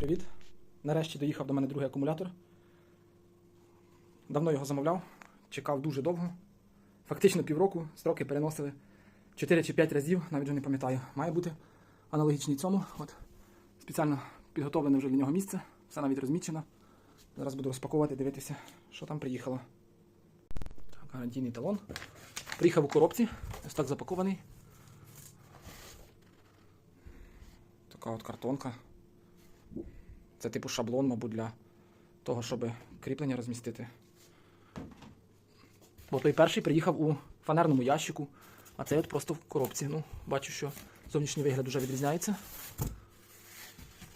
Привіт. Нарешті доїхав до мене другий акумулятор. Давно його замовляв, чекав дуже довго. Фактично півроку строки переносили 4 чи 5 разів, навіть вже не пам'ятаю. Має бути аналогічний цьому. От спеціально підготовлене вже для нього місце, все навіть розмічено. Зараз буду розпаковувати, дивитися, що там приїхало. Так, гарантійний талон. Приїхав у коробці, ось так запакований. Така от картонка. Це типу шаблон, мабуть, для того, щоб кріплення розмістити. Бо той перший приїхав у фанерному ящику, а цей от просто в коробці. Ну, бачу, що зовнішній вигляд вже відрізняється.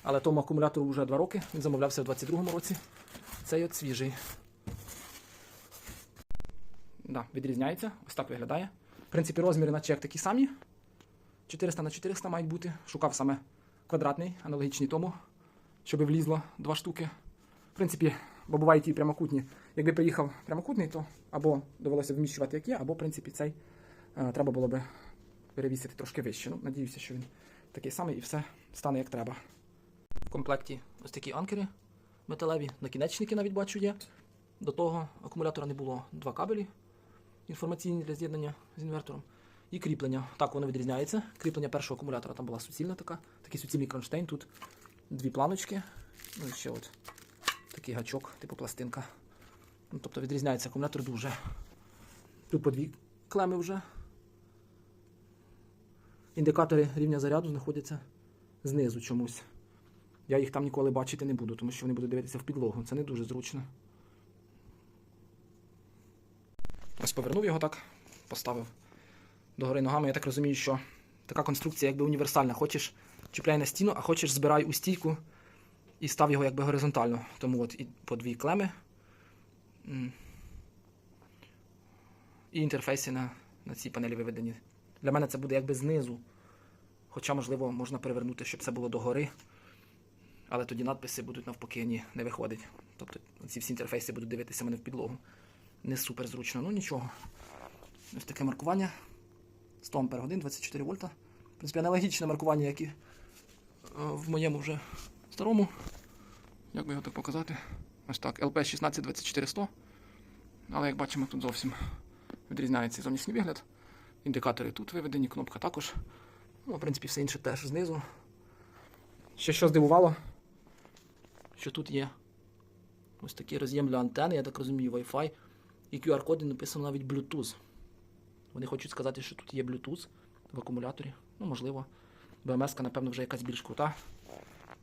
Але тому акумулятору вже 2 роки. Він замовлявся в 22-му році. Цей от свіжий. Да, відрізняється. Ось так виглядає. В принципі, розміри, наче як такі самі. 400 на 400 мають бути. Шукав саме квадратний, аналогічний тому, щоб влізло два штуки. В принципі, бо бувають і прямокутні. Якби приїхав прямокутний, то або довелося вміщувати як є, або, в принципі, цей е, треба було би перевісити трошки вище. Ну, надіюся, що він такий самий і все стане як треба. В комплекті ось такі анкери металеві, накінечники навіть бачу є. До того акумулятора не було два кабелі інформаційні для з'єднання з інвертором. І кріплення. Так воно відрізняється. Кріплення першого акумулятора там була суцільна така, такий суцільний кронштейн. Тут дві планочки. Ну і ще от такий гачок, типу пластинка. Ну, тобто відрізняється акумулятор дуже. Тут по дві клеми вже. Індикатори рівня заряду знаходяться знизу чомусь. Я їх там ніколи бачити не буду, тому що вони будуть дивитися в підлогу. Це не дуже зручно. Ось повернув його так, поставив догори ногами. Я так розумію, що така конструкція якби універсальна. Хочеш чіпляй на стіну, а хочеш збирай у стійку і став його якби горизонтально. Тому от і по дві клеми. І інтерфейси на, на цій панелі виведені. Для мене це буде якби знизу. Хоча, можливо, можна перевернути, щоб це було догори. Але тоді надписи будуть навпаки ні, не виходить. Тобто ці всі інтерфейси будуть дивитися мене в підлогу. Не супер зручно, ну нічого. Ось таке маркування. 100 Ампер годин, 24 вольта. В принципі, аналогічне маркування, як і в моєму вже старому. Як би його так показати? Ось так. LP 16 24 100. Але як бачимо, тут зовсім відрізняється зовнішній вигляд. Індикатори тут виведені, кнопка також. Ну, в принципі, все інше теж знизу. Ще що здивувало, що тут є ось такий роз'єм для антени, я так розумію, Wi-Fi. І QR-коди написано навіть Bluetooth. Вони хочуть сказати, що тут є Bluetooth в акумуляторі. Ну, можливо. BMS, напевно, вже якась більш крута.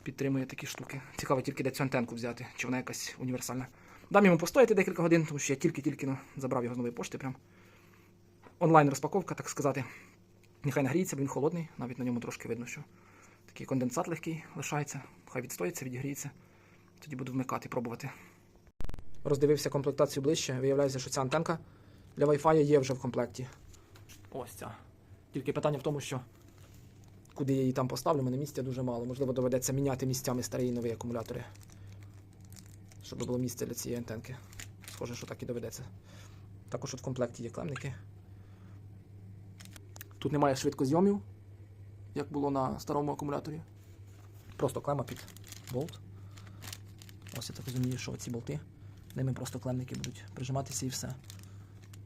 Підтримує такі штуки. Цікаво тільки де цю антенку взяти, чи вона якась універсальна. Дам йому постояти декілька годин, тому що я тільки-тільки ну, забрав його з нової пошти. Прям. Онлайн розпаковка, так сказати. Нехай нагріється, бо він холодний, навіть на ньому трошки видно, що такий конденсат легкий лишається. Хай відстоїться, відігріється. Тоді буду вмикати, пробувати. Роздивився комплектацію ближче. Виявляється, що ця антенка для Wi-Fi є вже в комплекті. Ось ця. Тільки питання в тому, що куди я її там поставлю, мене місця дуже мало. Можливо, доведеться міняти місцями старі і нові акумулятори. Щоб було місце для цієї антенки. Схоже, що так і доведеться. Також от в комплекті є клемники. Тут немає швидкозйомів, як було на старому акумуляторі. Просто клема під болт. Ось я так розумію, що ці болти. Ними просто клемники будуть прижиматися і все.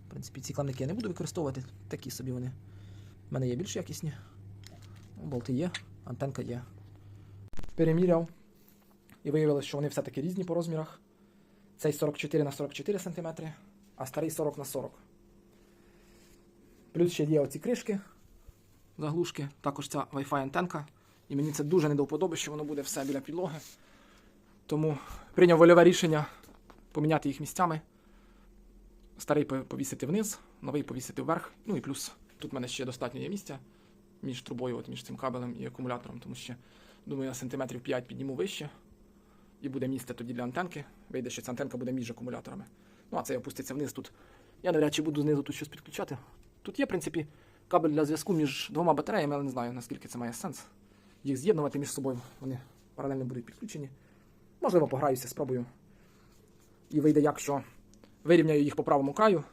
В принципі, ці клемники я не буду використовувати, такі собі вони. У мене є більш якісні. Болти є, антенка є. Переміряв. І виявилось, що вони все-таки різні по розмірах. Цей 44 на 44 см, а старий 40 на 40 Плюс ще є оці кришки, заглушки, також ця Wi-Fi антенка. І мені це дуже не до вподоби, що воно буде все біля підлоги. Тому прийняв вольове рішення поміняти їх місцями. Старий повісити вниз, новий повісити вверх. Ну і плюс тут в мене ще достатньо є місця між трубою, от між цим кабелем і акумулятором, тому що, думаю, я сантиметрів 5 підніму вище. І буде місце тоді для антенки. Вийде, що ця антенка буде між акумуляторами. Ну, а це опуститься вниз тут. Я навряд чи буду знизу тут щось підключати. Тут є, в принципі, кабель для зв'язку між двома батареями, але не знаю, наскільки це має сенс. Їх з'єднувати між собою. Вони паралельно будуть підключені. Можливо, пограюся, спробую. І вийде як, що вирівняю їх по правому краю.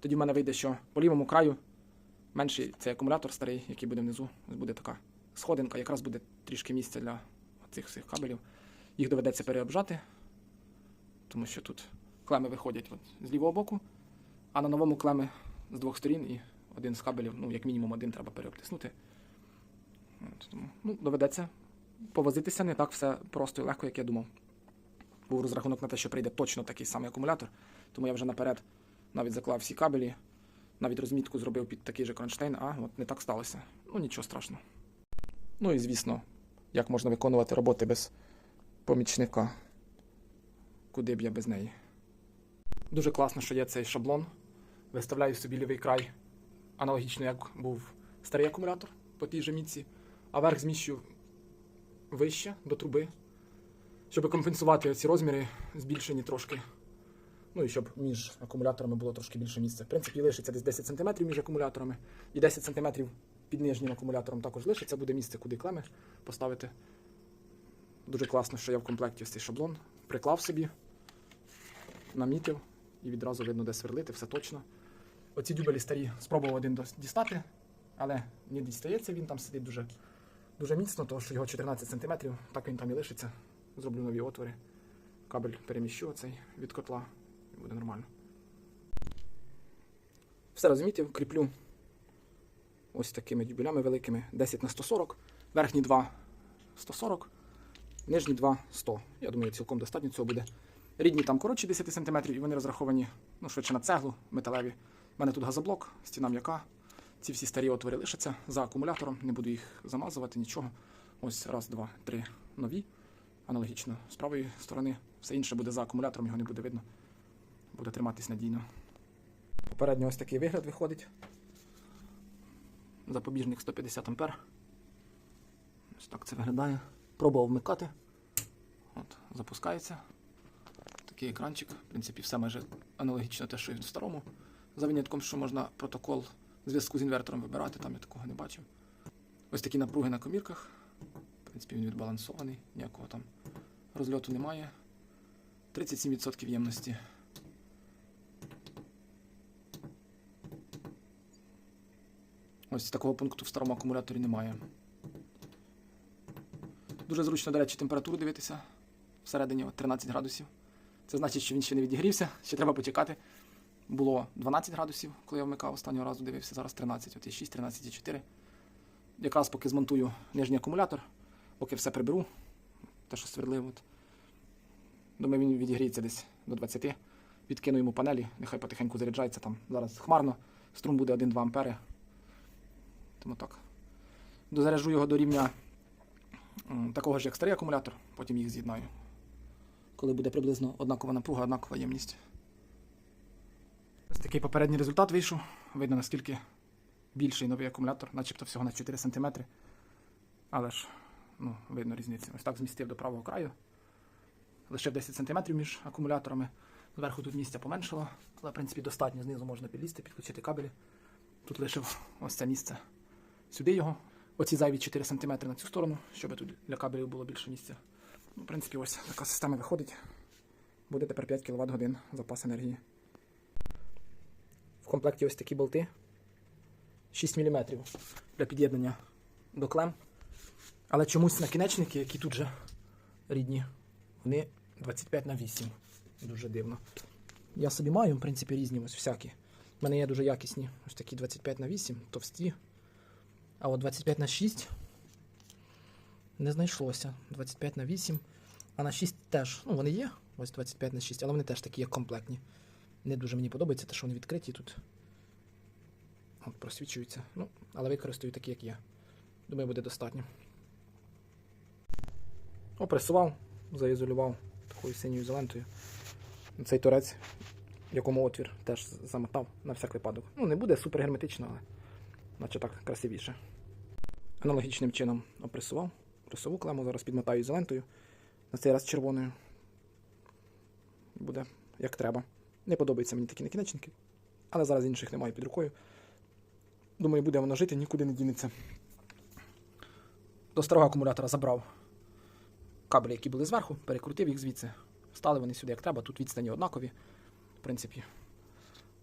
Тоді в мене вийде, що по лівому краю менший цей акумулятор старий, який буде внизу. Буде така сходинка, якраз буде трішки місця для цих всіх кабелів. Їх доведеться переобжати, тому що тут клеми виходять от з лівого боку, а на новому клеми з двох сторін і один з кабелів, ну, як мінімум один треба переобтиснути. Ну, доведеться повозитися не так все просто і легко, як я думав. Був розрахунок на те, що прийде точно такий самий акумулятор, тому я вже наперед навіть заклав всі кабелі, навіть розмітку зробив під такий же кронштейн, а от не так сталося. Ну нічого страшного. Ну і звісно, як можна виконувати роботи без помічника. Куди б я без неї. Дуже класно, що є цей шаблон. Виставляю собі лівий край аналогічно, як був старий акумулятор по тій же мітці, а верх зміщу вище до труби, щоб компенсувати ці розміри, збільшені трошки. Ну і щоб між акумуляторами було трошки більше місця. В принципі, лишиться десь 10 см між акумуляторами, і 10 см під нижнім акумулятором також лишиться, буде місце, куди клеми поставити. Дуже класно, що я в комплекті цей шаблон приклав собі, намітив і відразу видно, де сверлити, все точно. Оці дюбелі старі спробував один дістати, але не дістається, він там сидить дуже, дуже міцно, тому що його 14 см, так він там і лишиться. Зроблю нові отвори. Кабель переміщу оцей від котла буде нормально. Все розмітив, кріплю ось такими дюбелями великими 10 на 140, верхні два 140, нижні два 100. Я думаю, цілком достатньо цього буде. Рідні там коротші 10 см, і вони розраховані ну, швидше на цеглу металеві. У мене тут газоблок, стіна м'яка. Ці всі старі отвори лишаться за акумулятором, не буду їх замазувати, нічого. Ось раз, два, три нові. Аналогічно з правої сторони. Все інше буде за акумулятором, його не буде видно. Буде триматись надійно. Попередньо ось такий вигляд виходить. Запобіжник 150 А. Ось так це виглядає. Пробував вмикати. От, запускається. Такий екранчик. В принципі, все майже аналогічно те, що і в старому. За винятком, що можна протокол зв'язку з інвертором вибирати, там я такого не бачив. Ось такі напруги на комірках. В принципі, він відбалансований, ніякого там розльоту немає. 37% ємності. Ось такого пункту в старому акумуляторі немає. Дуже зручно, до речі, температуру дивитися. Всередині 13 градусів. Це значить, що він ще не відігрівся, ще треба почекати. Було 12 градусів, коли я вмикав останнього разу, дивився, зараз 13, от і 6, 13 і 4. Якраз поки змонтую нижній акумулятор, поки все приберу, те, що сверлив. От. Думаю, він відігріється десь до 20. Відкину йому панелі, нехай потихеньку заряджається там. Зараз хмарно, струм буде 1-2 ампери. Тому так. Дозаряджу його до рівня такого ж, як старий акумулятор, потім їх з'єднаю. Коли буде приблизно однакова напруга, однакова ємність. Ось такий попередній результат вийшов. Видно, наскільки більший новий акумулятор, начебто всього на 4 см. Але ж ну, видно різницю. Ось так змістив до правого краю. Лише 10 см між акумуляторами. Зверху тут місця поменшало, але в принципі достатньо. Знизу можна підлізти, підключити кабелі. Тут лишив ось це місце. Сюди його. Оці зайві 4 см на цю сторону, щоб тут для кабелів було більше місця. Ну, в принципі, ось така система виходить. Буде тепер 5 кВт годин запас енергії. В комплекті ось такі болти. 6 мм для під'єднання до клем. Але чомусь накінечники, які тут же рідні, вони 25 на 8. Дуже дивно. Я собі маю, в принципі, різні ось всякі. У мене є дуже якісні ось такі 25 на 8, товсті. А от 25 на 6 не знайшлося. 25 на 8. А на 6 теж. Ну, вони є. Ось 25 на 6, але вони теж такі, як комплектні. Не дуже мені подобається, те, що вони відкриті тут. От, просвічуються. Ну, але використаю такі, як є. Думаю, буде достатньо. Опресував, заізолював такою синьою ізолентою. Цей торець, в якому отвір, теж замотав на всяк випадок. Ну, не буде супер герметично, але наче так красивіше. Аналогічним чином опресував. Пресову клему, зараз підмотаю ізолентою. На цей раз червоною. Буде як треба. Не подобаються мені такі накінечники, але зараз інших немає під рукою. Думаю, буде воно жити, нікуди не дінеться. До старого акумулятора забрав кабелі, які були зверху, перекрутив їх звідси. Стали вони сюди як треба, тут відстані однакові, в принципі.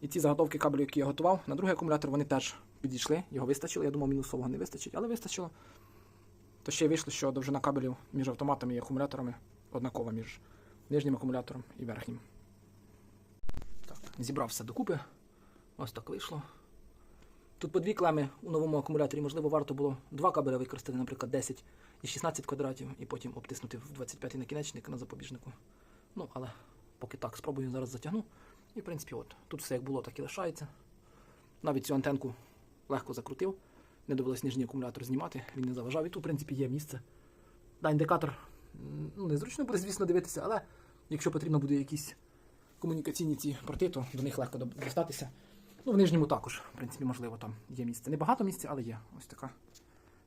І ці заготовки кабелю, які я готував, на другий акумулятор вони теж підійшли, його вистачило. Я думав, мінусового не вистачить, але вистачило. То ще вийшло, що довжина кабелів між автоматами і акумуляторами однакова між нижнім акумулятором і верхнім. Так, зібрав все докупи. Ось так вийшло. Тут по дві клеми у новому акумуляторі, можливо, варто було два кабеля використати, наприклад, 10 і 16 квадратів, і потім обтиснути в 25 накінечник на запобіжнику. Ну, але поки так, спробую зараз затягну. І, в принципі, от, тут все як було, так і лишається. Навіть цю антенку легко закрутив. Не довелось нижній акумулятор знімати, він не заважав. І тут, в принципі, є місце. Да, індикатор ну, незручно буде, звісно, дивитися, але якщо потрібно буде якісь комунікаційні ці порти, то до них легко дістатися. Ну, в нижньому також, в принципі, можливо, там є місце. Небагато місця, але є. Ось така,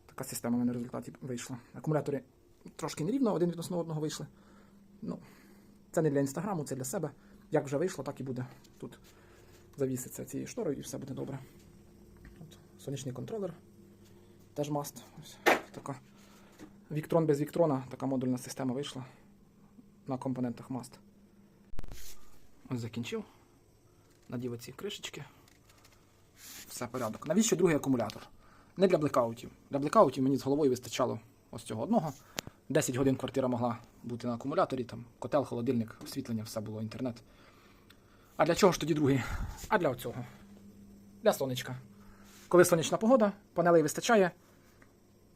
така система в мене в результаті вийшла. Акумулятори трошки нерівно, один відносно одного вийшли. Ну, це не для інстаграму, це для себе. Як вже вийшло, так і буде тут завіситься цією шторою і все буде добре. От, сонячний контролер. Теж маст. Така. Віктрон без віктрона, така модульна система вийшла на компонентах маст. Ось закінчив. Надів оці кришечки. Все порядок. Навіщо другий акумулятор? Не для блекаутів. Для блекаутів мені з головою вистачало ось цього одного. 10 годин квартира могла бути на акумуляторі, там котел, холодильник, освітлення, все було, інтернет. А для чого ж тоді другий? А для цього. Для сонечка. Коли сонячна погода, панелей вистачає,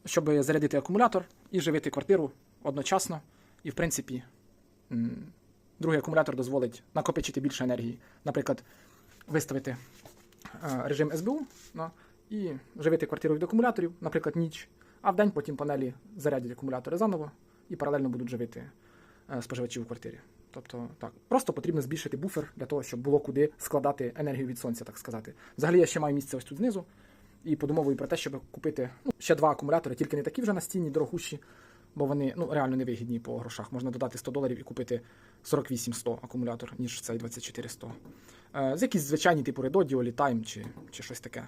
щоб зарядити акумулятор і живити квартиру одночасно. І, в принципі, другий акумулятор дозволить накопичити більше енергії. Наприклад, виставити е, режим СБУ і живити квартиру від акумуляторів, наприклад, ніч, а в день потім панелі зарядять акумулятори заново і паралельно будуть живити е, споживачів у квартирі. Тобто, так, просто потрібно збільшити буфер для того, щоб було куди складати енергію від сонця, так сказати. Взагалі я ще маю місце ось тут знизу і подумовую про те, щоб купити ну, ще два акумулятори, тільки не такі вже настінні, дорогущі, бо вони ну, реально невигідні по грошах. Можна додати 100 доларів і купити 48-100 акумулятор, ніж цей 2400. Е, з якісь звичайні типу Redo, Time чи, чи щось таке.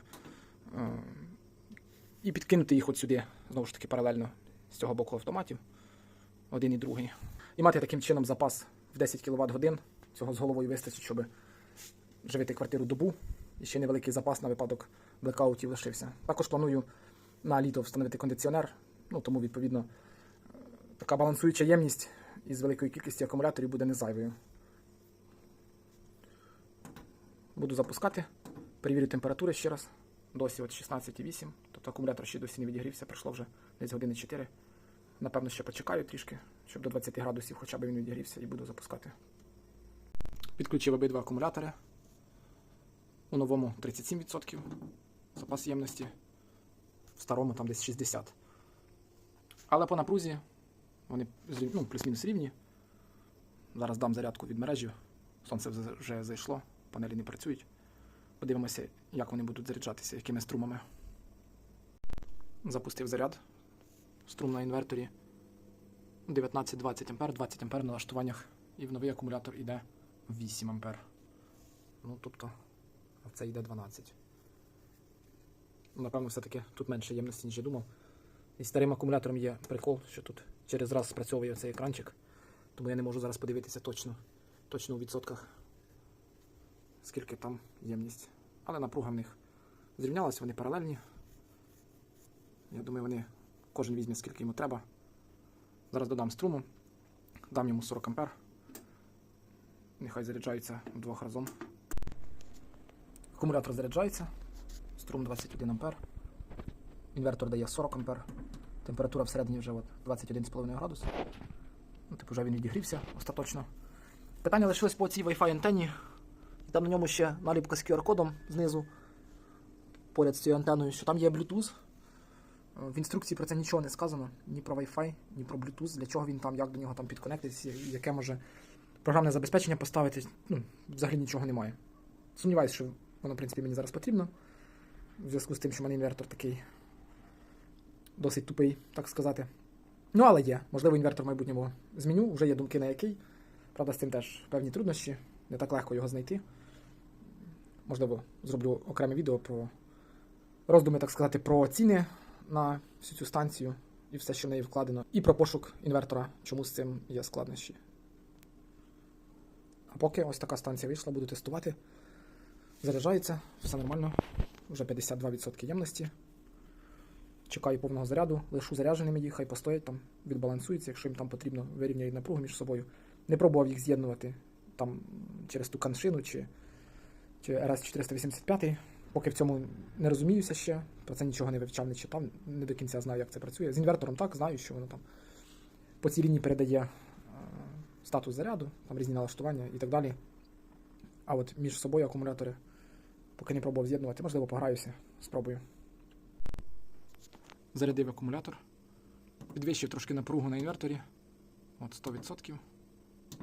Е, і підкинути їх от сюди, знову ж таки, паралельно з цього боку автоматів. Один і другий. І мати таким чином запас в 10 кВт годин. Цього з головою вистачить, щоб живити квартиру добу. І ще невеликий запас на випадок блекаутів лишився. Також планую на літо встановити кондиціонер. Ну, тому, відповідно, така балансуюча ємність із великої кількості акумуляторів буде не зайвою. Буду запускати, перевірю температури ще раз. Досі от 16,8. Тобто акумулятор ще досі не відігрівся, пройшло вже десь години 4. Напевно, ще почекаю трішки, щоб до 20 градусів хоча б він відігрівся і буду запускати. Підключив обидва акумулятори. У новому 37% запас ємності, в старому там десь 60. Але по напрузі вони ну, плюс-мінус рівні. Зараз дам зарядку від мережі. Сонце вже зайшло, панелі не працюють. Подивимося, як вони будуть заряджатися, якими струмами. Запустив заряд. Струм на інверторі 19-20 А, 20 А на налаштуваннях, і в новий акумулятор йде 8 А. Ну, тобто, в це йде 12. Ну, Напевно, все-таки тут менше ємності, ніж я думав. І старим акумулятором є прикол, що тут через раз спрацьовує цей екранчик, тому я не можу зараз подивитися точно, точно у відсотках, скільки там ємність. Але напруга в них зрівнялася, вони паралельні. Я думаю, вони кожен візьме скільки йому треба. Зараз додам струму, дам йому 40 ампер. Нехай заряджається вдвох разом. Акумулятор заряджається. Струм 21 ампер. Інвертор дає 40 ампер. Температура всередині вже 21,5 градус. Ну, типу вже він відігрівся остаточно. Питання лишилось по цій Wi-Fi антенні. Там на ньому ще наліпка з QR-кодом знизу. Поряд з цією антеною, що там є Bluetooth. Е, В інструкції про це нічого не сказано. Ні про Wi-Fi, ні про Bluetooth, для чого він там, як до нього там підконектитися, яке може програмне забезпечення поставити. Ну, взагалі нічого немає. Сумніваюся, що воно, в принципі, мені зараз потрібно. В зв'язку з тим, що в мене інвертор такий досить тупий, так сказати. Ну, але є. Можливо, інвертор в майбутньому зміню, вже є думки на який. Правда, з цим теж певні труднощі. Не так легко його знайти. Можливо, зроблю окреме відео про роздуми, так сказати, про ціни на всю цю станцію і все, що в неї вкладено, і про пошук інвертора, чому з цим є складнощі. А поки ось така станція вийшла, буду тестувати. Заряджається, все нормально. Вже 52% ємності. чекаю повного заряду, лишу зарядженими їх, хай постоять там, відбалансуються, якщо їм там потрібно, вирівняють напругу між собою. Не пробував їх з'єднувати там через ту каншину чи, чи RS485. Поки в цьому не розуміюся ще, про це нічого не вивчав, не читав, не до кінця знаю, як це працює. З інвертором так, знаю, що воно там по цій лінії передає е, статус заряду, там різні налаштування і так далі. А от між собою акумулятори поки не пробував з'єднувати, можливо, пограюся, спробую. Зарядив акумулятор. Підвищив трошки напругу на інверторі. От 100%.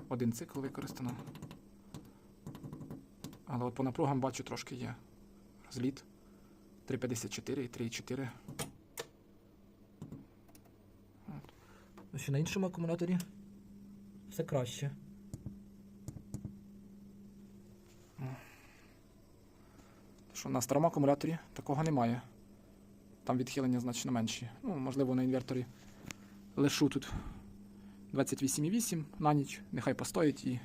Один цикл використано. Але от по напругам бачу трошки є розліт. 3,54 і 3,4. От. Ще на іншому акумуляторі все краще. Що на старому акумуляторі такого немає. Там відхилення значно менші. Ну, можливо, на інверторі лишу тут 28,8 на ніч, нехай постоїть і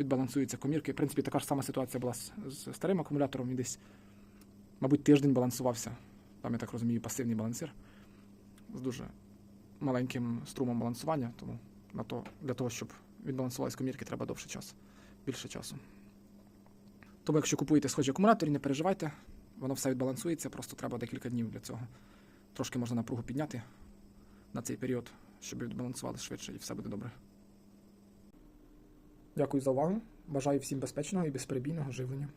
відбалансуються комірки. В принципі, така ж сама ситуація була з, з старим акумулятором. Він десь, мабуть, тиждень балансувався. Там, я так розумію, пасивний балансир з дуже маленьким струмом балансування. Тому на то, для того, щоб відбалансувалися комірки, треба довше часу, більше часу. Тому, якщо купуєте схожі акумулятори, не переживайте, воно все відбалансується, просто треба декілька днів для цього. Трошки можна напругу підняти на цей період, щоб відбалансували швидше і все буде добре. Дякую за увагу. Бажаю всім безпечного і безперебійного живлення.